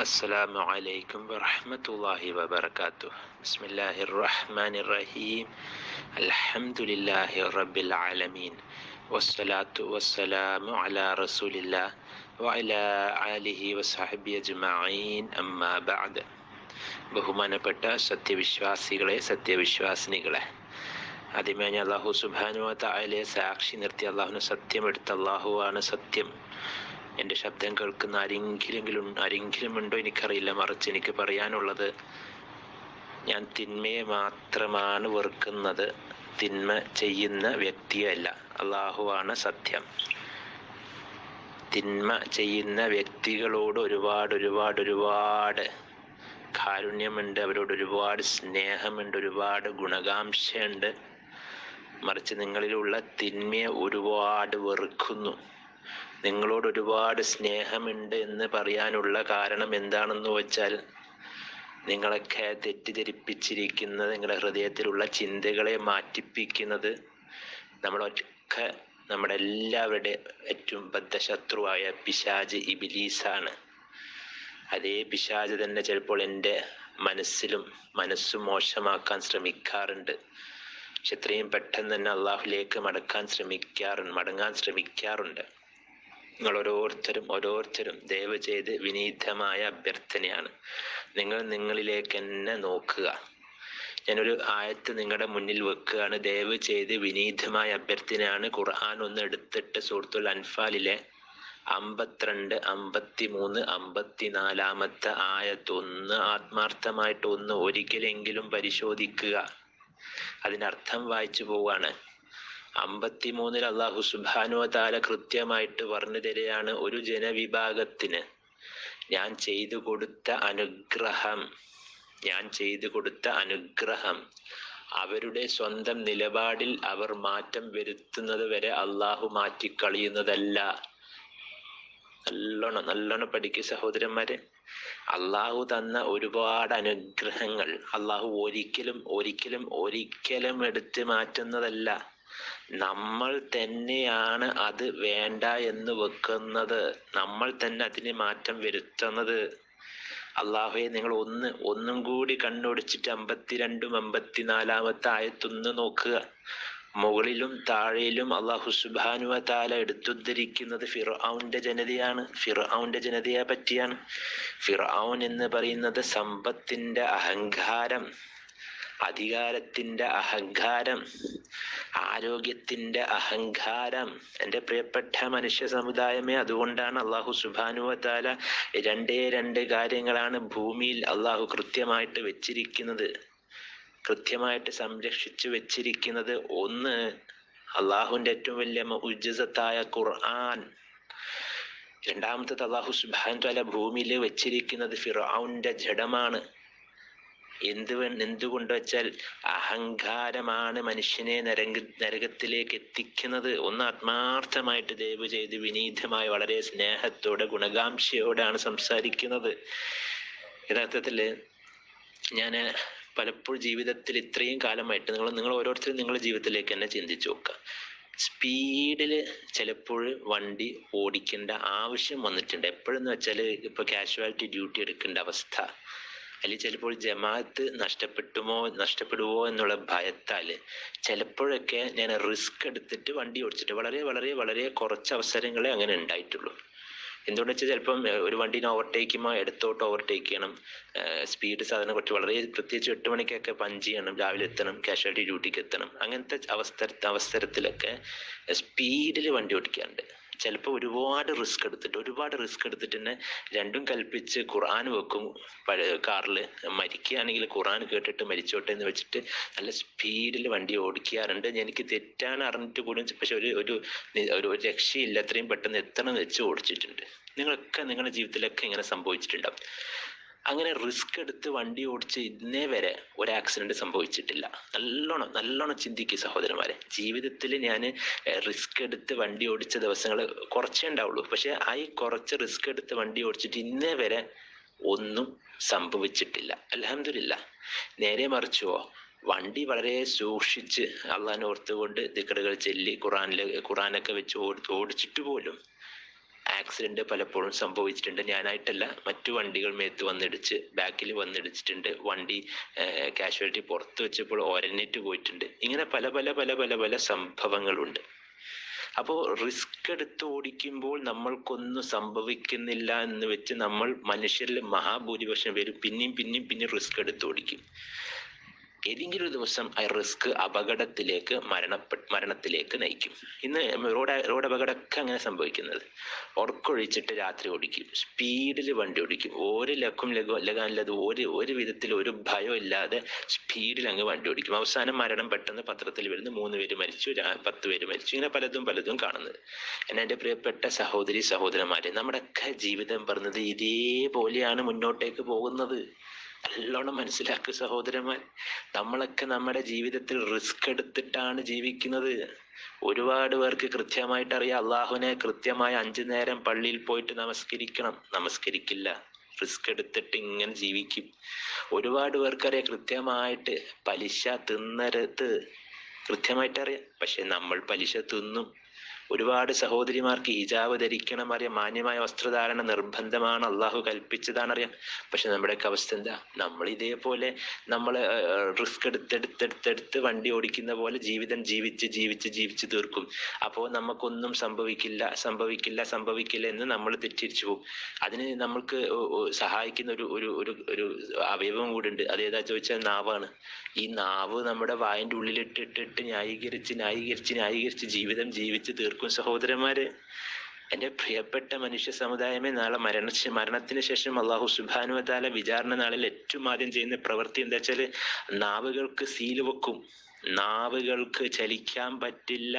السلام عليكم ورحمة الله وبركاته بسم الله الرحمن الرحيم الحمد لله رب العالمين والصلاة والسلام على رسول الله وعلى آله وصحبه أجمعين أما بعد ബഹുമാനപ്പെട്ട സത്യവിശ്വാസികളെ സത്യവിശ്വാസിനികളെ ആദ്യമേ ഞാൻ അള്ളാഹു സുബാനു തായാലെ സാക്ഷി നിർത്തി അള്ളാഹുന് സത്യം എടുത്ത അള്ളാഹുവാണ് സത്യം എന്റെ ശബ്ദം കേൾക്കുന്ന ആരെങ്കിലും ആരെങ്കിലും ഉണ്ടോ എനിക്കറിയില്ല. മറിച്ച് എനിക്ക് പറയാനുള്ളത് ഞാൻ തിന്മയെ മാത്രമാണ് വെറുക്കുന്നത്. തിന്മ ചെയ്യുന്ന വ്യക്തിയല്ല. അള്ളാഹുവാണ് സത്യം. തിന്മ ചെയ്യുന്ന വ്യക്തികളോട് ഒരുപാട് ഒരുപാട് ഒരുപാട് കാരുണ്യമുണ്ട്. അവരോട് ഒരുപാട് സ്നേഹമുണ്ട്. ഒരുപാട് ഗുണകാംക്ഷയുണ്ട്. മറിച്ച് നിങ്ങളിലുള്ള തിന്മയെ ഒരുപാട് വെറുക്കുന്നു. നിങ്ങളോട് ഒരുപാട് സ്നേഹമുണ്ട് എന്ന് പറയാനുള്ള കാരണം എന്താണെന്ന് വെച്ചാൽ നിങ്ങളൊക്കെ തെറ്റിദ്ധരിപ്പിച്ചിരിക്കുന്നത് നിങ്ങളുടെ ഹൃദയത്തിലുള്ള ചിന്തകളെ മാറ്റിപ്പിക്കുന്നത് നമ്മളൊക്കെ നമ്മുടെ എല്ലാവരുടെ ഏറ്റവും ബദ്ധശത്രുവായ പിശാജ് ഇബിലീസാണ്. അതേ പിശാജ് തന്നെ ചിലപ്പോൾ എന്റെ മനസ്സിലും മനസ്സ് മോശമാക്കാൻ ശ്രമിക്കാറുണ്ട്. പക്ഷെ എത്രയും പെട്ടെന്ന് തന്നെ അള്ളാഹുലേക്ക് മടക്കാൻ ശ്രമിക്കാറുണ്ട് മടങ്ങാൻ ശ്രമിക്കാറുണ്ട്. നിങ്ങൾ ഓരോരുത്തരും ഓരോരുത്തരും ദയവ് ചെയ്ത് വിനീതമായ അഭ്യർത്ഥനയാണ്. നിങ്ങൾ നിങ്ങളിലേക്ക് തന്നെ നോക്കുക. ഞാനൊരു ആയത്ത് നിങ്ങളുടെ മുന്നിൽ വെക്കുകയാണ്. ദയവ് ചെയ്ത് വിനീതമായ അഭ്യർത്ഥനയാണ്. ഖുർആൻ ഒന്ന് എടുത്തിട്ട് സുഹൃത്തുൽ അൻഫാലിലെ അമ്പത്തിരണ്ട് അമ്പത്തി മൂന്ന് അമ്പത്തിനാലാമത്തെ ആയത്ത് ഒന്ന് ആത്മാർത്ഥമായിട്ട് ഒന്ന് ഒരിക്കലെങ്കിലും പരിശോധിക്കുക. അതിനർത്ഥം വായിച്ചു പോവാണ് അമ്പത്തിമൂന്നിൽ അള്ളാഹു സുബാനു താല കൃത്യമായിട്ട് പറഞ്ഞു തരികയാണ് ഒരു ജനവിഭാഗത്തിന്. ഞാൻ ചെയ്തു കൊടുത്ത അനുഗ്രഹം ഞാൻ ചെയ്തു കൊടുത്ത അനുഗ്രഹം അവരുടെ സ്വന്തം നിലപാടിൽ അവർ മാറ്റം വരുത്തുന്നത് വരെ അള്ളാഹു മാറ്റിക്കളയുന്നതല്ല. നല്ലോണം നല്ലോണം പഠിക്കുക സഹോദരന്മാരെ. അള്ളാഹു തന്ന ഒരുപാട് അനുഗ്രഹങ്ങൾ അള്ളാഹു ഒരിക്കലും ഒരിക്കലും ഒരിക്കലും എടുത്തു മാറ്റുന്നതല്ല. നമ്മൾ തന്നെയാണ് അത് വേണ്ട എന്ന് വെക്കുന്നത്. നമ്മൾ തന്നെ അതിന് മാറ്റം വരുത്തുന്നത്. അള്ളാഹുയെ നിങ്ങൾ ഒന്ന് ഒന്നും കൂടി കണ്ണൊടിച്ചിട്ട് അമ്പത്തിരണ്ടും അമ്പത്തിനാലാമത്തെ ആയത്തൊന്ന് നോക്കുക. മുകളിലും താഴെയിലും അള്ളാഹു സുബാനുവ താല എടുത്തുദ്ധരിക്കുന്നത് ഫിർഔന്റെ ജനതയാണ്. ഫിർഔന്റെ ജനതയെ പറ്റിയാണ്. ഫിർഔൻ എന്ന് പറയുന്നത് സമ്പത്തിന്റെ അഹങ്കാരം. അധികാരത്തിന്റെ അഹങ്കാരം ആരോഗ്യത്തിന്റെ അഹങ്കാരം. എന്റെ പ്രിയപ്പെട്ട മനുഷ്യ സമുദായമേ അതുകൊണ്ടാണ് അള്ളാഹു സുബാനുവത്താല രണ്ടേ രണ്ട് കാര്യങ്ങളാണ് ഭൂമിയിൽ അള്ളാഹു കൃത്യമായിട്ട് വെച്ചിരിക്കുന്നത്. കൃത്യമായിട്ട് സംരക്ഷിച്ചു വെച്ചിരിക്കുന്നത്. ഒന്ന് അള്ളാഹുവിന്റെ ഏറ്റവും വലിയ ഉജ്ജസത്തായ ഖുർആൻ. രണ്ടാമത്തത് അള്ളാഹു സുബാൻ താല ഭൂമിയിൽ വെച്ചിരിക്കുന്നത് ഫിറൌന്റെ ജഡമാണ്. എന്ത് എന്തുകൊണ്ട് വെച്ചാൽ അഹങ്കാരമാണ് മനുഷ്യനെ നരക നരകത്തിലേക്ക് എത്തിക്കുന്നത്. ഒന്ന് ആത്മാർത്ഥമായിട്ട് ദയവ് ചെയ്ത് വിനീതമായി വളരെ സ്നേഹത്തോടെ ഗുണകാംക്ഷയോടാണ് സംസാരിക്കുന്നത്. യഥാർത്ഥത്തിൽ ഞാൻ പലപ്പോഴും ജീവിതത്തിൽ ഇത്രയും കാലമായിട്ട് നിങ്ങൾ നിങ്ങൾ ഓരോരുത്തരും നിങ്ങളുടെ ജീവിതത്തിലേക്ക് തന്നെ ചിന്തിച്ചു നോക്കുക. സ്പീഡിൽ ചിലപ്പോൾ വണ്ടി ഓടിക്കേണ്ട ആവശ്യം വന്നിട്ടുണ്ട്. എപ്പോഴെന്ന് വെച്ചാൽ ഇപ്പോൾ കാഷ്വാലിറ്റി ഡ്യൂട്ടി എടുക്കേണ്ട അവസ്ഥ. അല്ലെങ്കിൽ ചിലപ്പോൾ ജമാഅത്ത് നഷ്ടപ്പെട്ടുമോ നഷ്ടപ്പെടുമോ എന്നുള്ള ഭയത്താൽ ചിലപ്പോഴൊക്കെ ഞാൻ റിസ്ക് എടുത്തിട്ട് വണ്ടി ഓടിച്ചിട്ട് വളരെ വളരെ വളരെ കുറച്ച് അവസരങ്ങളെ അങ്ങനെ ഉണ്ടായിട്ടുള്ളൂ. എന്തുകൊണ്ട് വെച്ചാൽ ചിലപ്പം ഒരു വണ്ടീനെ ഓവർടേക്ക് ചെയ്യുമ്പോൾ ഇടത്തോട്ട് ഓവർടേക്ക് ചെയ്യണം. സ്പീഡ് സാധനം കുറച്ച് വളരെ പ്രത്യേകിച്ച് എട്ട് മണിക്കൊക്കെ പഞ്ച് ചെയ്യണം രാവിലെ എത്തണം കാഷ്വാലിറ്റി ഡ്യൂട്ടിക്ക് എത്തണം. അങ്ങനത്തെ അവസ്ഥ അവസരത്തിലൊക്കെ സ്പീഡിൽ വണ്ടി ഓടിക്കാറുണ്ട്. ചിലപ്പോൾ ഒരുപാട് റിസ്ക് എടുത്തിട്ട് ഒരുപാട് റിസ്ക് എടുത്തിട്ട് തന്നെ രണ്ടും കൽപ്പിച്ച് ഖുർആൻ വെക്കും. കാറിൽ മരിക്കുകയാണെങ്കിൽ ഖുർആൻ കേട്ടിട്ട് മരിച്ചോട്ടെ എന്ന് വെച്ചിട്ട് നല്ല സ്പീഡിൽ വണ്ടി ഓടിക്കാറുണ്ട്. എനിക്ക് തെറ്റാണ് അറിഞ്ഞിട്ട് കൂടി പക്ഷെ ഒരു ഒരു ഒരു രക്ഷയില്ല. അത്രയും പെട്ടെന്ന് എത്തണം വെച്ച് ഓടിച്ചിട്ടുണ്ട്. നിങ്ങളൊക്കെ നിങ്ങളുടെ ജീവിതത്തിലൊക്കെ ഇങ്ങനെ സംഭവിച്ചിട്ടുണ്ടാവും. അങ്ങനെ റിസ്ക് എടുത്ത് വണ്ടി ഓടിച്ച് ഇന്നേ വരെ ഒരു ആക്സിഡന്റ് സംഭവിച്ചിട്ടില്ല. നല്ലോണം നല്ലോണം ചിന്തിക്കുക സഹോദരന്മാരെ. ജീവിതത്തിൽ ഞാൻ റിസ്ക് എടുത്ത് വണ്ടി ഓടിച്ച ദിവസങ്ങൾ കുറച്ചേ ഉണ്ടാവുള്ളൂ. പക്ഷെ ആ കുറച്ച് റിസ്ക് എടുത്ത് വണ്ടി ഓടിച്ചിട്ട് ഇന്നേ വരെ ഒന്നും സംഭവിച്ചിട്ടില്ല. അലഹമില്ല നേരെ മറിച്ചുവോ വണ്ടി വളരെ സൂക്ഷിച്ച് അള്ളാഹിനെ ഓർത്തുകൊണ്ട് ദിക്കറുകൾ ചൊല്ലി ഖുറാനിൽ ഖുറാനൊക്കെ വെച്ച് ഓടിച്ചിട്ട് പോലും ആക്സിഡന്റ് പലപ്പോഴും സംഭവിച്ചിട്ടുണ്ട്. ഞാനായിട്ടല്ല മറ്റു വണ്ടികൾ മേത്ത് വന്നിടിച്ച് ബാക്കിൽ വന്നിടിച്ചിട്ടുണ്ട്. വണ്ടി കാഷ്വാലിറ്റി പുറത്ത് വെച്ചപ്പോൾ ഓരനേറ്റ് പോയിട്ടുണ്ട്. ഇങ്ങനെ പല പല പല പല പല സംഭവങ്ങളുണ്ട്. അപ്പോൾ റിസ്ക് എടുത്ത് ഓടിക്കുമ്പോൾ നമ്മൾക്കൊന്നും സംഭവിക്കുന്നില്ല എന്ന് വെച്ച് നമ്മൾ മനുഷ്യരിൽ മഹാഭൂരിപക്ഷം പേരും പിന്നെയും പിന്നെയും പിന്നെയും റിസ്ക് എടുത്ത് ഓടിക്കും. ഏതെങ്കിലും ഒരു ദിവസം ആ റിസ്ക് അപകടത്തിലേക്ക് മരണപ്പെ മരണത്തിലേക്ക് നയിക്കും. ഇന്ന് റോഡ് റോഡ് അപകടമൊക്കെ അങ്ങനെ സംഭവിക്കുന്നത്. ഉറക്കൊഴിച്ചിട്ട് രാത്രി ഓടിക്കും. സ്പീഡിൽ വണ്ടി ഓടിക്കും. ഒരു ലക്കും ലഘു ലകാനില്ലത് ഒരു ഒരു വിധത്തിൽ ഒരു ഭയം ഇല്ലാതെ സ്പീഡിൽ അങ്ങ് വണ്ടി ഓടിക്കും. അവസാനം മരണം പെട്ടെന്ന് പത്രത്തിൽ വരുന്ന. മൂന്ന് പേര് മരിച്ചു പത്ത് പേര് മരിച്ചു. ഇങ്ങനെ പലതും പലതും കാണുന്നത്. എന്നാ എന്റെ പ്രിയപ്പെട്ട സഹോദരി സഹോദരന്മാരെ നമ്മുടെയൊക്കെ ജീവിതം പറഞ്ഞത് ഇതേപോലെയാണ് മുന്നോട്ടേക്ക് പോകുന്നത്. നല്ലോണം മനസ്സിലാക്കുക സഹോദരന്മാർ നമ്മളൊക്കെ നമ്മുടെ ജീവിതത്തിൽ റിസ്ക് എടുത്തിട്ടാണ് ജീവിക്കുന്നത്. ഒരുപാട് പേർക്ക് കൃത്യമായിട്ട് അറിയാം അള്ളാഹുവിനെ കൃത്യമായി അഞ്ചു നേരം പള്ളിയിൽ പോയിട്ട് നമസ്കരിക്കണം. നമസ്കരിക്കില്ല. റിസ്ക് എടുത്തിട്ട് ഇങ്ങനെ ജീവിക്കും. ഒരുപാട് പേർക്കറിയാം കൃത്യമായിട്ട് പലിശ തിന്നരുത്. കൃത്യമായിട്ട് അറിയാം പക്ഷെ നമ്മൾ പലിശ തിന്നും. ഒരുപാട് സഹോദരിമാർക്ക് ഹിജാബ് ധരിക്കണം അറിയാം. മാന്യമായ വസ്ത്രധാരണ നിർബന്ധമാണ്. അള്ളാഹു കൽപ്പിച്ചതാണ് അറിയാം. പക്ഷെ നമ്മുടെയൊക്കെ അവസ്ഥ എന്താ? നമ്മൾ ഇതേപോലെ നമ്മൾ റിസ്ക് എടുത്തെടുത്തെടുത്തെടുത്ത് വണ്ടി ഓടിക്കുന്ന പോലെ ജീവിതം ജീവിച്ച് ജീവിച്ച് ജീവിച്ച് തീർക്കും. അപ്പോൾ നമുക്കൊന്നും സംഭവിക്കില്ല സംഭവിക്കില്ല സംഭവിക്കില്ല എന്ന് നമ്മൾ തെറ്റിരിച്ചു പോകും. അതിന് നമ്മൾക്ക് സഹായിക്കുന്ന ഒരു ഒരു ഒരു ഒരു അവയവം കൂടി ഉണ്ട് അതേതാ ചോദിച്ചാൽ നാവാണ്. ഈ നാവ് നമ്മുടെ വായന്റെ ഉള്ളിലിട്ടിട്ടിട്ട് ന്യായീകരിച്ച് ന്യായീകരിച്ച് ന്യായീകരിച്ച് ജീവിതം ജീവിച്ച് തീർക്കും. സഹോദരന്മാര് എന്റെ പ്രിയപ്പെട്ട മനുഷ്യ സമുദായമേ നാളെ മരണ മരണത്തിന് ശേഷം അള്ളാഹു സുബാനു താല വിചാരണ നാളിൽ ഏറ്റവും ആദ്യം ചെയ്യുന്ന പ്രവൃത്തി എന്താ വെച്ചാൽ നാവുകൾക്ക് സീൽ വെക്കും. നാവുകൾക്ക് ചലിക്കാൻ പറ്റില്ല.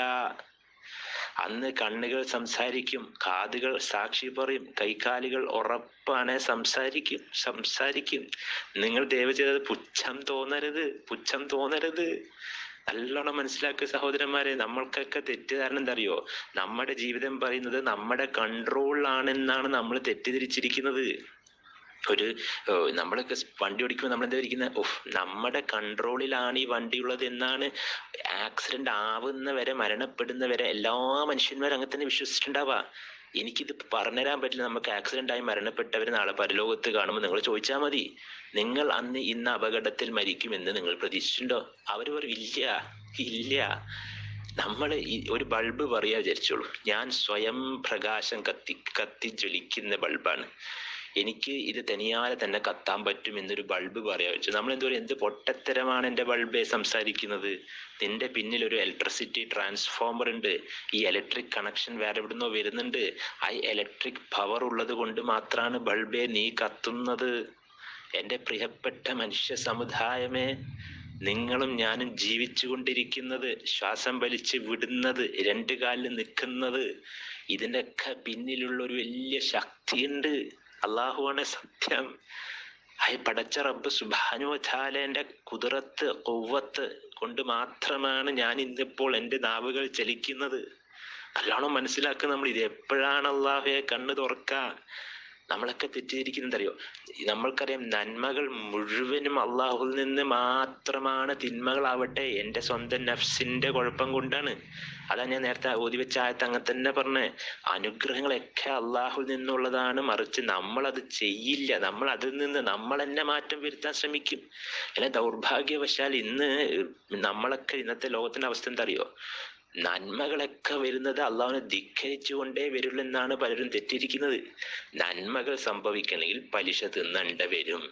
അന്ന് കണ്ണുകൾ സംസാരിക്കും കാതുകൾ സാക്ഷി പറയും കൈകാലുകൾ ഉറപ്പാണ് സംസാരിക്കും സംസാരിക്കും. നിങ്ങൾ ദയവ് ചെയ്തത് പുച്ഛം തോന്നരുത് പുച്ഛം തോന്നരുത്. നല്ലോണം മനസ്സിലാക്കുക സഹോദരന്മാരെ നമ്മൾക്കൊക്കെ തെറ്റിദ്ധാരണ എന്താ അറിയോ നമ്മുടെ ജീവിതം പറയുന്നത് നമ്മുടെ കൺട്രോളിലാണെന്നാണ് നമ്മൾ തെറ്റിദ്ധരിച്ചിരിക്കുന്നത്. ഒരു നമ്മളൊക്കെ വണ്ടി ഓടിക്കുമ്പോൾ നമ്മൾ എന്താ ഇരിക്കുന്നത് ഓഹ് നമ്മുടെ കൺട്രോളിലാണ് ഈ വണ്ടി ഉള്ളത് എന്നാണ് ആക്സിഡന്റ് ആവുന്ന വരെ മരണപ്പെടുന്ന വരെ എല്ലാ മനുഷ്യന്മാരും അങ്ങനെ തന്നെ വിശ്വസിച്ചിട്ടുണ്ടാവാ എനിക്കിത് പറഞ്ഞുതരാൻ പറ്റില്ല. നമുക്ക് ആക്സിഡന്റ് ആയി മരണപ്പെട്ടവർ നാളെ പരലോകത്ത് കാണുമ്പോൾ നിങ്ങൾ ചോദിച്ചാൽ മതി. നിങ്ങൾ അന്ന് ഇന്ന് അപകടത്തിൽ മരിക്കുമെന്ന് നിങ്ങൾ പ്രതീക്ഷിച്ചിട്ടുണ്ടോ? അവർ പറയും ഇല്ല ഇല്ല. നമ്മൾ ഒരു ബൾബ് പറയാ വിചാരിച്ചോളൂ. ഞാൻ സ്വയം പ്രകാശം കത്തി കത്തി ജ്വലിക്കുന്ന ബൾബാണ് എനിക്ക് ഇത് തനിയാലെ തന്നെ കത്താൻ പറ്റും എന്നൊരു ബൾബ് പറയാ. വെച്ചു നമ്മൾ എന്തോ എന്ത് പൊട്ടത്തരമാണ് എന്റെ ബൾബേ സംസാരിക്കുന്നത്? നിന്റെ പിന്നിൽ ഒരു ഇലക്ട്രിസിറ്റി ട്രാൻസ്ഫോമർ ഉണ്ട്. ഈ ഇലക്ട്രിക് കണക്ഷൻ വേറെ എവിടുന്നോ വരുന്നുണ്ട്. ആ ഇലക്ട്രിക് പവർ ഉള്ളത് കൊണ്ട് മാത്രമാണ് ബൾബേ നീ കത്തുന്നത്. എന്റെ പ്രിയപ്പെട്ട മനുഷ്യ സമുദായമേ നിങ്ങളും ഞാനും ജീവിച്ചു കൊണ്ടിരിക്കുന്നത് ശ്വാസം വലിച്ച് വിടുന്നത് രണ്ട് കാലിൽ നിൽക്കുന്നത് ഇതിന്റെയൊക്കെ പിന്നിലുള്ള ഒരു വലിയ ശക്തിയുണ്ട്. അള്ളാഹുവാണ് സത്യം. അയ പടച്ച റബ്ബ് സുബാനുവധാലേന്റെ കുതിരത്ത് കൊവ്വത്ത് കൊണ്ട് മാത്രമാണ് ഞാൻ ഇന്നിപ്പോൾ എന്റെ നാവുകൾ ചലിക്കുന്നത്. നല്ലോണം മനസ്സിലാക്കുക നമ്മൾ ഇത് എപ്പോഴാണ് അള്ളാഹുയെ കണ്ണു തുറക്ക? നമ്മളൊക്കെ തെറ്റിദ്ധരിക്കുന്നത് അറിയോ? നമ്മൾക്കറിയാം നന്മകൾ മുഴുവനും അള്ളാഹുവിൽ നിന്ന് മാത്രമാണ് തിന്മകളാവട്ടെ എന്റെ സ്വന്തം നഫ്സിന്റെ കുഴപ്പം കൊണ്ടാണ്. അതാ ഞാൻ നേരത്തെ ഓതി വെച്ച ആയത്ത് അങ്ങനെ തന്നെ പറഞ്ഞേ. അനുഗ്രഹങ്ങളൊക്കെ അള്ളാഹുൽ നിന്നുള്ളതാണ്. മറിച്ച് അത് ചെയ്യില്ല. നമ്മൾ അതിൽ നിന്ന് നമ്മൾ തന്നെ മാറ്റം വരുത്താൻ ശ്രമിക്കും. അല്ലെ ദൗർഭാഗ്യവശാൽ ഇന്ന് നമ്മളൊക്കെ ഇന്നത്തെ ലോകത്തിന്റെ അവസ്ഥ എന്താ അറിയോ നന്മകളൊക്കെ വരുന്നത് അള്ളാഹുനെ ധിക്കരിച്ചുകൊണ്ടേ വരുള്ളൂ എന്നാണ് പലരും തെറ്റിയിരിക്കുന്നത് നന്മകൾ സംഭവിക്കണമെങ്കിൽ പലിശ തിന്നണ്ട വരും.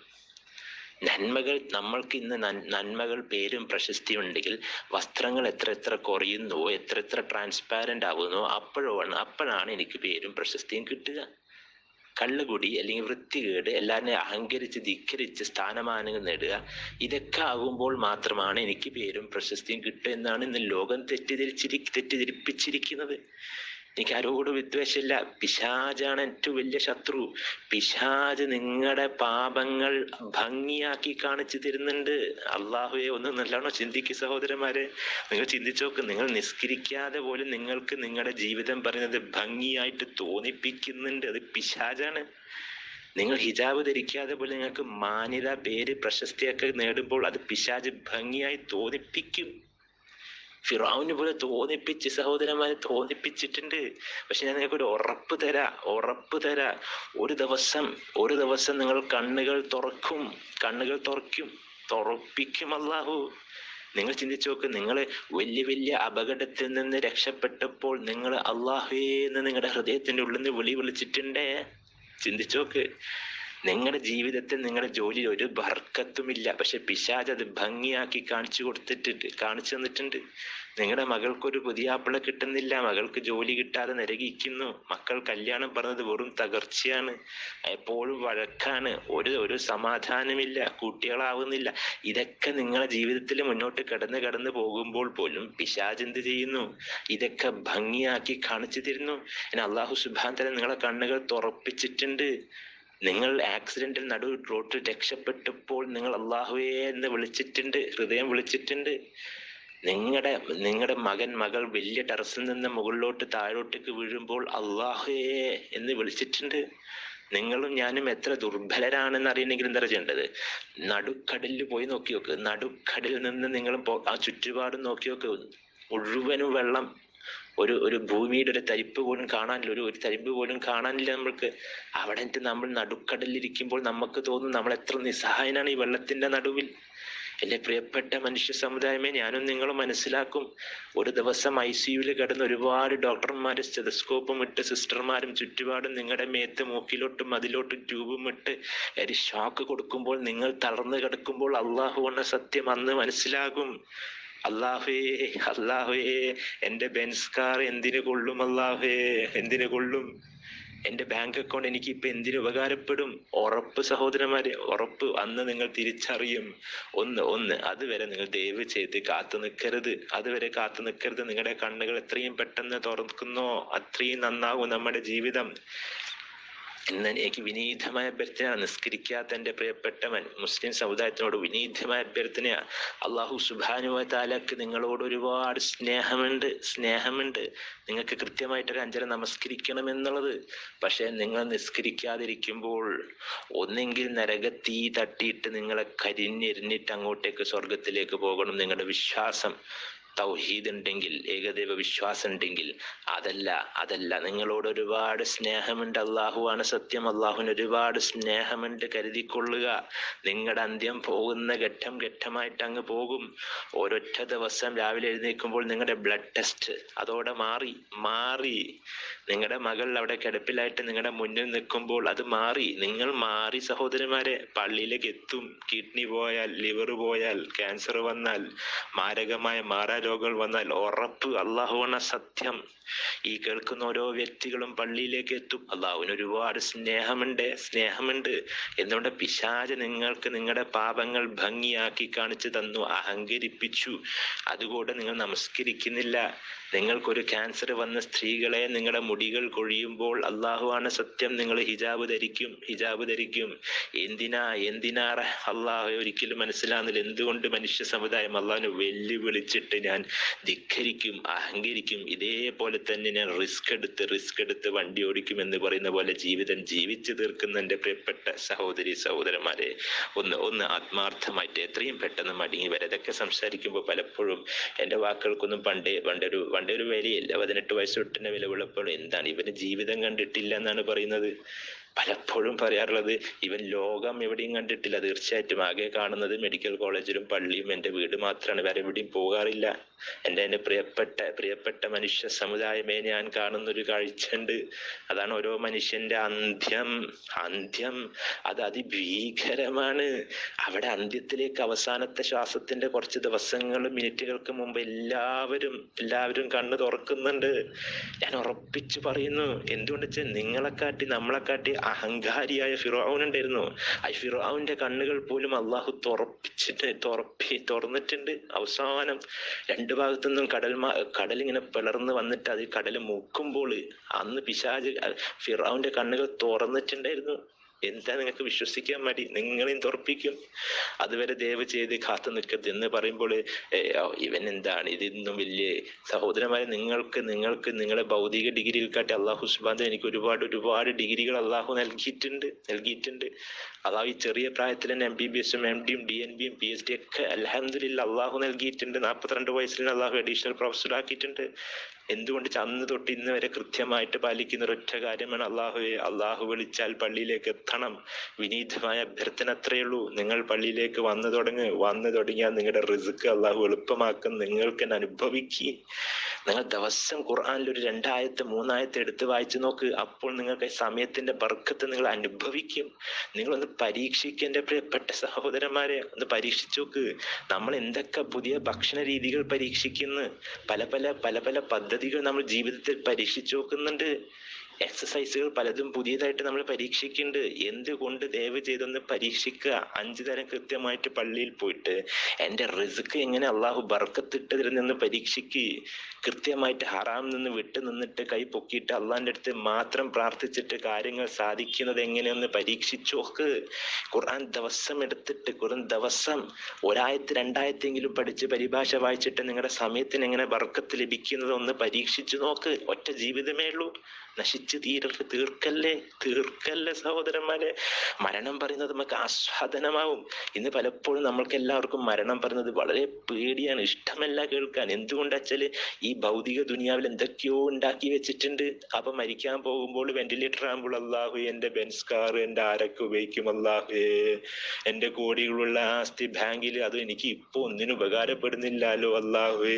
നന്മകൾ നമ്മൾക്ക് ഇന്ന് നന്മകൾ പേരും പ്രശസ്തിയും ഉണ്ടെങ്കിൽ വസ്ത്രങ്ങൾ എത്ര എത്ര കുറയുന്നുവോ എത്ര എത്ര ട്രാൻസ്പാരന്റ് ആവുന്നുവോ അപ്പോഴാണ് അപ്പോഴാണ് എനിക്ക് പേരും പ്രശസ്തിയും കിട്ടുക. കള്ളുകുടി അല്ലെങ്കിൽ വൃത്തികേട് എല്ലാവരെയും അഹങ്കരിച്ച് ധിക്കരിച്ച് സ്ഥാനമാനങ്ങൾ നേടുക ഇതൊക്കെ ആകുമ്പോൾ മാത്രമാണ് എനിക്ക് പേരും പ്രശസ്തിയും കിട്ടുക എന്നാണ് ഇന്ന് ലോകം തെറ്റിദ്ധരിച്ചിരി തെറ്റിദ്ധരിപ്പിച്ചിരിക്കുന്നത്. എനിക്ക് ആരോടും വിദ്വേഷമില്ല. പിശാജാണ് ഏറ്റവും വലിയ ശത്രു. പിശാജ് നിങ്ങളുടെ പാപങ്ങൾ ഭംഗിയാക്കി കാണിച്ചു തരുന്നുണ്ട്. അള്ളാഹുയെ ഒന്ന് നല്ലോണം ചിന്തിക്കുക സഹോദരന്മാരെ. നിങ്ങൾ ചിന്തിച്ചോക്ക് നിങ്ങൾ നിസ്കരിക്കാതെ പോലും നിങ്ങൾക്ക് നിങ്ങളുടെ ജീവിതം പറയുന്നത് ഭംഗിയായിട്ട് തോന്നിപ്പിക്കുന്നുണ്ട്. അത് പിശാജാണ്. നിങ്ങൾ ഹിജാബ് ധരിക്കാതെ പോലും നിങ്ങൾക്ക് മാന്യത പേര് പ്രശസ്തിയൊക്കെ നേടുമ്പോൾ അത് പിശാജ് ഭംഗിയായി തോന്നിപ്പിക്കും. ഫിറാവിന് പോലെ തോന്നിപ്പിച്ച് സഹോദരന്മാരെ തോന്നിപ്പിച്ചിട്ടുണ്ട്. പക്ഷെ ഞാൻ നിങ്ങൾക്ക് ഒരു ഉറപ്പ് തരാ ഉറപ്പ് തരാ. ഒരു ദിവസം ഒരു ദിവസം നിങ്ങൾ കണ്ണുകൾ തുറക്കും കണ്ണുകൾ തുറക്കും തുറപ്പിക്കും അല്ലാഹു. നിങ്ങൾ ചിന്തിച്ചു നോക്ക് നിങ്ങൾ വലിയ വലിയ അപകടത്തിൽ നിന്ന് രക്ഷപ്പെട്ടപ്പോൾ നിങ്ങൾ അള്ളാഹുവേ എന്ന് നിങ്ങളുടെ ഹൃദയത്തിന്റെ ഉള്ളിൽ നിന്ന് വിളി വിളിച്ചിട്ടുണ്ടേ? ചിന്തിച്ചു നോക്ക്. നിങ്ങളുടെ ജീവിതത്തിൽ നിങ്ങളുടെ ജോലിയിൽ ഒരു ബർക്കത്തുമില്ല പക്ഷെ പിശാജ് അത് ഭംഗിയാക്കി കാണിച്ചു കൊടുത്തിട്ടുണ്ട് കാണിച്ചു തന്നിട്ടുണ്ട്. നിങ്ങളുടെ മകൾക്കൊരു പുതിയാപ്പിള കിട്ടുന്നില്ല മകൾക്ക് ജോലി കിട്ടാതെ നരകിക്കുന്നു. മക്കൾ കല്യാണം പറഞ്ഞത് വെറും തകർച്ചയാണ്. എപ്പോഴും വഴക്കാണ്. ഒരു ഒരു സമാധാനമില്ല കുട്ടികളാവുന്നില്ല. ഇതൊക്കെ നിങ്ങളുടെ ജീവിതത്തിൽ മുന്നോട്ട് കടന്ന് കടന്നു പോകുമ്പോൾ പോലും പിശാജ് എന്ത് ചെയ്യുന്നു? ഇതൊക്കെ ഭംഗിയാക്കി കാണിച്ചു തരുന്നു. അള്ളാഹു സുബാന്തരം നിങ്ങളെ കണ്ണുകൾ തുറപ്പിച്ചിട്ടുണ്ട്. നിങ്ങൾ ആക്സിഡന്റിൽ നടു റോട്ടിൽ രക്ഷപ്പെട്ടപ്പോൾ നിങ്ങൾ അള്ളാഹുവേ എന്ന് വിളിച്ചിട്ടുണ്ട് ഹൃദയം വിളിച്ചിട്ടുണ്ട്. നിങ്ങളുടെ നിങ്ങളുടെ മകൻ മകൾ വലിയ ടെറസിൽ നിന്ന് മുകളിലോട്ട് താഴോട്ടേക്ക് വീഴുമ്പോൾ അള്ളാഹുവേ എന്ന് വിളിച്ചിട്ടുണ്ട്. നിങ്ങളും ഞാനും എത്ര ദുർബലരാണെന്ന് അറിയണമെങ്കിൽ എന്താ ചെയ്യേണ്ടത്? നടുക്കടലിൽ പോയി നോക്കി നോക്ക് നടുക്കടലിൽ നിന്ന് നിങ്ങൾ ആ ചുറ്റുപാടും നോക്കി നോക്ക് മുഴുവനും വെള്ളം ഒരു ഒരു ഭൂമിയുടെ ഒരു തരിപ്പ് പോലും കാണാനില്ല. ഒരു ഒരു തരിപ്പ് പോലും കാണാനില്ല നമ്മൾക്ക്. അവിടെ നമ്മൾ നടുക്കടലിരിക്കുമ്പോൾ നമുക്ക് തോന്നും നമ്മൾ എത്ര നിസ്സഹായനാണ് ഈ വെള്ളത്തിന്റെ നടുവിൽ. എന്റെ പ്രിയപ്പെട്ട മനുഷ്യ സമുദായമേ ഞാനും നിങ്ങളും മനസ്സിലാക്കും. ഒരു ദിവസം ഐ സിയുവിൽ കിടന്ന് ഒരുപാട് ഡോക്ടർമാർ സ്റ്റെതസ്കോപ്പും ഇട്ട് സിസ്റ്റർമാരും ചുറ്റുപാടും നിങ്ങളുടെ മേത്ത് മൂക്കിലോട്ടും അതിലോട്ടും ട്യൂബും ഇട്ട് ഒരു ഷോക്ക് കൊടുക്കുമ്പോൾ നിങ്ങൾ തളർന്നു കിടക്കുമ്പോൾ അള്ളാഹു എന്ന സത്യം അന്ന് മനസ്സിലാകും. അള്ളാഹുവേ അള്ളാഹേ എന്റെ ബെൻസ് കാർ എന്തിനു കൊള്ളും അള്ളാഹേ എന്തിനു കൊള്ളും? എന്റെ ബാങ്ക് അക്കൗണ്ട് എനിക്ക് ഇപ്പൊ എന്തിനു ഉപകാരപ്പെടും? ഉറപ്പ് സഹോദരന്മാരെ ഉറപ്പ് അന്ന് നിങ്ങൾ തിരിച്ചറിയും. ഒന്ന് ഒന്ന് അതുവരെ നിങ്ങൾ ദയവ് ചെയ്ത് കാത്തു നിൽക്കരുത്. അതുവരെ കാത്തു നിൽക്കരുത്. നിങ്ങളുടെ കണ്ണുകൾ എത്രയും പെട്ടെന്ന് തുറക്കുന്നോ അത്രയും നന്നാവും നമ്മുടെ ജീവിതം. എനിക്ക് വിനീതമായ അഭ്യർത്ഥന നിസ്കരിക്കാത്ത എന്റെ പ്രിയപ്പെട്ട മുസ്ലിം സമുദായത്തിനോട് വിനീതമായ അഭ്യർത്ഥന അള്ളാഹു സുബാനുവ താലക്ക് നിങ്ങളോട് ഒരുപാട് സ്നേഹമുണ്ട് സ്നേഹമുണ്ട്. നിങ്ങൾക്ക് കൃത്യമായിട്ട് ഒരു അഞ്ചര നമസ്കരിക്കണം എന്നുള്ളത്. പക്ഷെ നിങ്ങൾ നിസ്കരിക്കാതിരിക്കുമ്പോൾ ഒന്നെങ്കിൽ നരകത്തീ തട്ടിയിട്ട് നിങ്ങളെ കരിഞ്ഞെരിഞ്ഞിട്ട് അങ്ങോട്ടേക്ക് സ്വർഗത്തിലേക്ക് പോകണം നിങ്ങളുടെ വിശ്വാസം. തൗഹീദ് ഉണ്ടെങ്കിൽ ഏകദൈവ വിശ്വാസം ഉണ്ടെങ്കിൽ അതല്ല അതല്ല. നിങ്ങളോട് ഒരുപാട് സ്നേഹമുണ്ട് അള്ളാഹുവാണ് സത്യം. അള്ളാഹുവിന് ഒരുപാട് സ്നേഹമുണ്ട് കരുതിക്കൊള്ളുക. നിങ്ങളുടെ അന്ത്യം പോകുന്ന ഘട്ടം ഘട്ടമായിട്ട് അങ്ങ് പോകും. ഒരൊറ്റ ദിവസം രാവിലെ എഴുന്നേൽക്കുമ്പോൾ നിങ്ങളുടെ ബ്ലഡ് ടെസ്റ്റ് അതോടെ മാറി മാറി. നിങ്ങളുടെ മകൾ അവിടെ കിടപ്പിലായിട്ട് നിങ്ങളുടെ മുന്നിൽ നിൽക്കുമ്പോൾ അത് മാറി. നിങ്ങൾ മാറി സഹോദരന്മാരെ പള്ളിയിലേക്ക് എത്തും. കിഡ്നി പോയാൽ ലിവർ പോയാൽ ക്യാൻസർ വന്നാൽ മാരകമായ മാറാരോഗങ്ങൾ വന്നാൽ ഉറപ്പ് അള്ളാഹുവാണ് സത്യം. ഈ കേൾക്കുന്ന ഓരോ വ്യക്തികളും പള്ളിയിലേക്ക് എത്തും. അള്ളാഹുവിന് ഒരുപാട് സ്നേഹമുണ്ട് സ്നേഹമുണ്ട്. എന്തുകൊണ്ട്? പിശാച് നിങ്ങൾക്ക് നിങ്ങളുടെ പാപങ്ങൾ ഭംഗിയാക്കി കാണിച്ചു തന്നു അഹങ്കരിപ്പിച്ചു. അതുകൊണ്ട് നിങ്ങൾ നമസ്കരിക്കുന്നില്ല. നിങ്ങൾക്കൊരു ക്യാൻസർ വന്ന സ്ത്രീകളെ നിങ്ങളുടെ മുടികൾ കൊഴിയുമ്പോൾ അള്ളാഹുവാണ് സത്യം. നിങ്ങൾ ഹിജാബ് ധരിക്കും ഹിജാബ് ധരിക്കും. എന്തിനാ എന്തിനാ അള്ളാഹു ഒരിക്കലും മനസ്സിലാകുന്നില്ല. എന്തുകൊണ്ട് മനുഷ്യ സമുദായം അള്ളാഹിനെ വെല്ലുവിളിച്ചിട്ട് ഞാൻ ധിഖരിക്കും അഹങ്കരിക്കും? ഇതേപോലെ തന്നെ ഞാൻ റിസ്ക് എടുത്ത് റിസ്ക് എടുത്ത് വണ്ടി ഓടിക്കും എന്ന് പറയുന്ന പോലെ ജീവിതം ജീവിച്ചു തീർക്കുന്ന എന്റെ പ്രിയപ്പെട്ട സഹോദരി സഹോദരന്മാരെ ഒന്ന് ഒന്ന് ആത്മാർത്ഥമായിട്ട് എത്രയും പെട്ടെന്ന് മടങ്ങി വരെ. സംസാരിക്കുമ്പോൾ പലപ്പോഴും എന്റെ വാക്കുകൾക്കൊന്നും പണ്ടേ പണ്ടൊരു പണ്ടേ ഒരു വിലയില്ല പതിനെട്ട് വയസ്സ് തൊട്ടിന്റെ വില ഉള്ളപ്പോൾ എന്താണ് ഇവന് ജീവിതം കണ്ടിട്ടില്ല എന്നാണ് പറയുന്നത്? പലപ്പോഴും പറയാറുള്ളത് ഇവൻ ലോകം എവിടെയും കണ്ടിട്ടില്ല. തീർച്ചയായിട്ടും ആകെ കാണുന്നത് മെഡിക്കൽ കോളേജിലും പള്ളിയും. എന്റെ വീട് മാത്രമാണ്. വേറെ എവിടെയും പോകാറില്ല. എന്റെ എന്റെ പ്രിയപ്പെട്ട പ്രിയപ്പെട്ട മനുഷ്യ സമുദായമേ ഞാൻ കാണുന്ന ഒരു കാഴ്ചയുണ്ട്. അതാണ് ഓരോ മനുഷ്യന്റെ അന്ത്യം. അന്ത്യം അത് അതിഭീകരമാണ്. അവിടെ അന്ത്യത്തിലേക്ക് അവസാനത്തെ ശ്വാസത്തിന്റെ കുറച്ച് ദിവസങ്ങളും മിനിറ്റുകൾക്ക് മുമ്പ് എല്ലാവരും എല്ലാവരും കണ്ണ് തുറക്കുന്നുണ്ട്. ഞാൻ ഉറപ്പിച്ചു പറയുന്നു എന്തുകൊണ്ട് നിങ്ങളെക്കാട്ടി നമ്മളെക്കാട്ടി അഹങ്കാരിയായ ഫിറോൻ ഉണ്ടായിരുന്നു ആ ഫിറോവിന്റെ കണ്ണുകൾ പോലും അള്ളാഹു തുറപ്പിച്ചിട്ട് തുറപ്പി തുറന്നിട്ടുണ്ട്. അവസാനം രണ്ടു ഭാഗത്തുനിന്നും കടൽ കടൽ ഇങ്ങനെ പിളർന്ന് വന്നിട്ട് അത് കടൽ മുക്കുമ്പോൾ അന്ന് പിശാജ് ഫിറോവിന്റെ കണ്ണുകൾ തുറന്നിട്ടുണ്ടായിരുന്നു. എന്താ നിങ്ങൾക്ക് വിശ്വസിക്കാൻ മടി? നിങ്ങളെയും തുറപ്പിക്കും അതുവരെ ദയവ് ചെയ്ത് കാത്തു നിൽക്കരുത് എന്ന് പറയുമ്പോൾ ഇവൻ എന്താണ്? ഇതൊന്നും വലിയ സഹോദരന്മാരെ നിങ്ങൾക്ക് നിങ്ങൾക്ക് നിങ്ങളെ ഭൗതിക ഡിഗ്രിയിൽ കാട്ടി അള്ളാഹു സുബാന്ത എനിക്ക് ഒരുപാട് ഒരുപാട് ഡിഗ്രികൾ അള്ളാഹു നൽകിയിട്ടുണ്ട് നൽകിയിട്ടുണ്ട്. അള്ളാഹു ഈ ചെറിയ പ്രായത്തിൽ തന്നെ എം ബി ബി എസും എം ഡിയും ഡി എൻ ബിയും പി എച്ച് ഡി ഒക്കെ അലഹമില്ല അള്ളാഹു നൽകിയിട്ടുണ്ട്. നാൽപ്പത്തിരണ്ട് വയസ്സിൽ അള്ളാഹു അഡീഷണൽ പ്രൊഫസർ ആക്കിയിട്ടുണ്ട്. എന്തുകൊണ്ട് അന്ന് തൊട്ട് ഇന്ന് വരെ കൃത്യമായിട്ട് പാലിക്കുന്ന ഒരൊറ്റ കാര്യമാണ് അള്ളാഹുവെ. അള്ളാഹു വിളിച്ചാൽ പള്ളിയിലേക്ക് എത്തണം. വിനീതമായ അഭ്യർത്ഥന അത്രയേ ഉള്ളൂ. നിങ്ങൾ പള്ളിയിലേക്ക് വന്നു തുടങ്ങ്. വന്നു തുടങ്ങിയാൽ നിങ്ങളുടെ റിസ്ക് അള്ളാഹു എളുപ്പമാക്കും. നിങ്ങൾക്ക് തന്നെ അനുഭവിക്കുകയും നിങ്ങൾ ദിവസം ഖുർആാനിൽ ഒരു രണ്ടായത്ത് മൂന്നായത്ത് എടുത്ത് വായിച്ചു നോക്ക്. അപ്പോൾ നിങ്ങൾക്ക് സമയത്തിന്റെ ബർക്കത്ത് നിങ്ങൾ അനുഭവിക്കും. നിങ്ങളൊന്ന് പരീക്ഷിക്കുക എന്റെ പ്രിയപ്പെട്ട സഹോദരന്മാരെ. ഒന്ന് പരീക്ഷിച്ചു നോക്ക്. നമ്മൾ എന്തൊക്കെ പുതിയ ഭക്ഷണ രീതികൾ പരീക്ഷിക്കുന്നു? പല പല പല പല പദ്ധതികൾ നമ്മൾ ജീവിതത്തിൽ പരീക്ഷിച്ചു നോക്കുന്നുണ്ട്. എക്സസൈസുകൾ പലതും പുതിയതായിട്ട് നമ്മൾ പരീക്ഷിക്കുന്നുണ്ട്. എന്തുകൊണ്ട് ദയവ് ചെയ്തൊന്ന് പരീക്ഷിക്കുക? അഞ്ചു തരം കൃത്യമായിട്ട് പള്ളിയിൽ പോയിട്ട് എന്റെ റിസ്ക് എങ്ങനെ അള്ളാഹു ബർക്കത്തിട്ടതിൽ നിന്ന് പരീക്ഷിക്ക്? കൃത്യമായിട്ട് ഹറാം നിന്ന് വിട്ടു നിന്നിട്ട് കൈ പൊക്കിയിട്ട് അള്ളാഹിന്റെ അടുത്ത് മാത്രം പ്രാർത്ഥിച്ചിട്ട് കാര്യങ്ങൾ സാധിക്കുന്നത് എങ്ങനെയൊന്ന് പരീക്ഷിച്ചു നോക്ക്. ഖുർആൻ ദിവസം എടുത്തിട്ട് ഖുർആൻ ദിവസം ഒരായത്ത് രണ്ടായത്തെങ്കിലും പഠിച്ച് പരിഭാഷ വായിച്ചിട്ട് നിങ്ങളുടെ സമയത്തിന് എങ്ങനെ ബർക്കത്ത് ലഭിക്കുന്നത് ഒന്ന് പരീക്ഷിച്ചു നോക്ക്. ഒറ്റ ജീവിതമേ ഉള്ളൂ. നശിച്ചു തീരരുത്. തീർക്കല്ലേ? തീർക്കല്ലേ സഹോദരന്മാരെ? മരണം പറയുന്നത് നമുക്ക് ആസ്വാദനമാവും. ഇന്ന് പലപ്പോഴും നമ്മൾക്ക് എല്ലാവർക്കും മരണം പറയുന്നത് വളരെ പേടിയാണ്. ഇഷ്ടമല്ല കേൾക്കാൻ. എന്തുകൊണ്ടാച്ചാൽ ഈ ഭൗതിക ദുനിയാവിൽ എന്തൊക്കെയോ ഉണ്ടാക്കി വെച്ചിട്ടുണ്ട്? അപ്പൊ മരിക്കാൻ പോകുമ്പോൾ വെന്റിലേറ്റർ ആകുമ്പോൾ അള്ളാഹു എന്റെ ബെൻസ് കാർ എന്റെ ആരൊക്കെ ഉപയോഗിക്കും അള്ളാഹുവേ എന്റെ കോടികളുള്ള ആസ്തി ബാങ്കിൽ അത് എനിക്ക് ഇപ്പൊ ഒന്നിനും ഉപകാരപ്പെടുന്നില്ലല്ലോ അള്ളാഹുവേ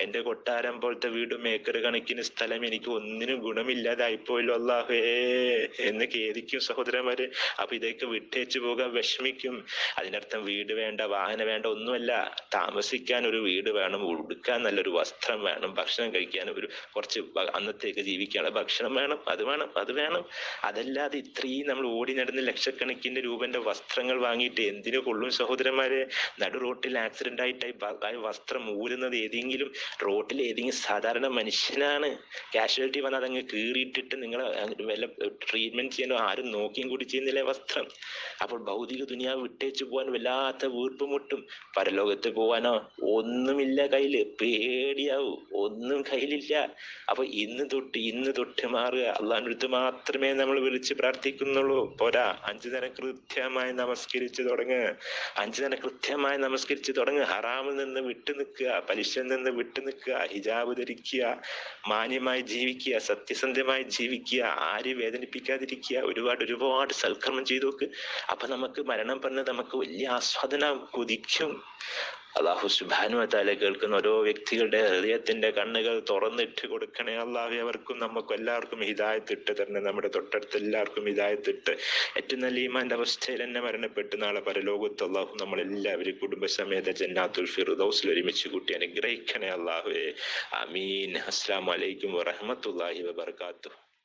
എന്റെ കൊട്ടാരം പോലത്തെ വീടും ഏക്കർ കണക്കിന് സ്ഥലം എനിക്ക് ഒന്നിനും ഗുണമില്ലാതായിപ്പോയല്ലോ അള്ളാഹുവേ എന്ന് ഖേദിക്കും സഹോദരന്മാര്. അപ്പൊ ഇതൊക്കെ വിട്ടേച്ചു പോകാൻ വിഷമിക്കും. അതിനർത്ഥം വീട് വേണ്ട വാഹനം വേണ്ട ഒന്നുമല്ല. താമസിക്കാൻ ഒരു വീട് വേണം ഉടുക്കാൻ നല്ലൊരു വസ്ത്രം വേണം ഭക്ഷണം കഴിക്കാൻ ഒരു കുറച്ച് അന്നത്തേക്ക് ജീവിക്കാനുള്ള ഭക്ഷണം വേണം അത് വേണം അത് വേണം. അതല്ലാതെ ഇത്രയും നമ്മൾ ഓടി നടന്ന് ലക്ഷക്കണക്കിന് രൂപന്റെ വസ്ത്രങ്ങൾ വാങ്ങിയിട്ട് എന്തിനു കൊള്ളും സഹോദരന്മാരെ? നടു റോട്ടിൽ ആക്സിഡന്റ് ആയിട്ട് ഈ ബ- ആ വസ്ത്രം ഊരുന്നത് ഏതെങ്കിലും റോട്ടിൽ ഏതെങ്കിലും സാധാരണ മനുഷ്യനാണ്. കാഷ്വാലിറ്റി വന്നാൽ അതങ്ങ് കീറിയിട്ടിട്ട് നിങ്ങൾ വല്ല ട്രീറ്റ്മെന്റ് ചെയ്യാനോ ആരും നോക്കിയും കൂടി ചെയ്യുന്നില്ലേ വസ്ത്രം? അപ്പോൾ ഭൗതിക ദുനിയാവ് വിട്ടേച്ചു പോകാൻ വല്ലാത്ത വീർപ്പുമുട്ടും. പരലോകത്ത് പോവാനോ ഒന്നുമില്ല കയ്യിൽ. പേടിയാവും. ഒന്നും കയ്യിലില്ല. അപ്പൊ ഇന്ന് തൊട്ട് ഇന്ന് തൊട്ട് മാറുക. അള്ളാഹിന്റെ അടുത്ത് മാത്രമേ നമ്മൾ വിളിച്ച് പ്രാർത്ഥിക്കുന്നുള്ളൂ. പോരാ. അഞ്ചു നേരം കൃത്യമായി നമസ്കരിച്ച് തുടങ്ങുക അഞ്ചു നേരം കൃത്യമായി നമസ്കരിച്ച് തുടങ്ങുക ഹറാമിൽ നിന്ന് വിട്ടു നിൽക്കുക. പലിശയിൽ നിന്ന് വിട്ടു നിൽക്കുക. ഹിജാബ് ധരിക്കുക. മാന്യമായി ജീവിക്കുക. സത്യസന്ധമായി ജീവിക്കുക ആരെയും വേദനിപ്പിക്കാതിരിക്കുക ഒരുപാട് ഒരുപാട് സൽക്കർമ്മം ചെയ്തു നോക്ക്. അപ്പൊ നമുക്ക് മരണം പറഞ്ഞത് നമുക്ക് വലിയ ആസ്വാദനം കൊതിക്കും. അള്ളാഹു സുബാനു താല കേൾക്കുന്ന ഓരോ വ്യക്തികളുടെ ഹൃദയത്തിന്റെ കണ്ണുകൾ തുറന്നിട്ട് കൊടുക്കണേ. അള്ളാഹു അവർക്കും നമുക്കും എല്ലാവർക്കും ഹിദായത്ത് ഇട്ട് തരണം നമ്മുടെ തൊട്ടടുത്ത് എല്ലാവർക്കും ഹിദായത്ത് ഇട്ട് ഏറ്റവും നല്ല ഈമാന്റെ അവസ്ഥയിൽ തന്നെ മരണപ്പെട്ട് നാളെ പരലോകത്ത് അള്ളാഹു നമ്മളെല്ലാവരും കുടുംബസമേത ജന്നാത്തുൽ ഫിറുദൗസിൽ ഒരുമിച്ച് കൂട്ടി അനുഗ്രഹിക്കണേ അള്ളാഹുവേ അമീൻ അസ്സാം വലൈക്കും വറഹമത്തല്ലാഹി വബർക്കാത്തു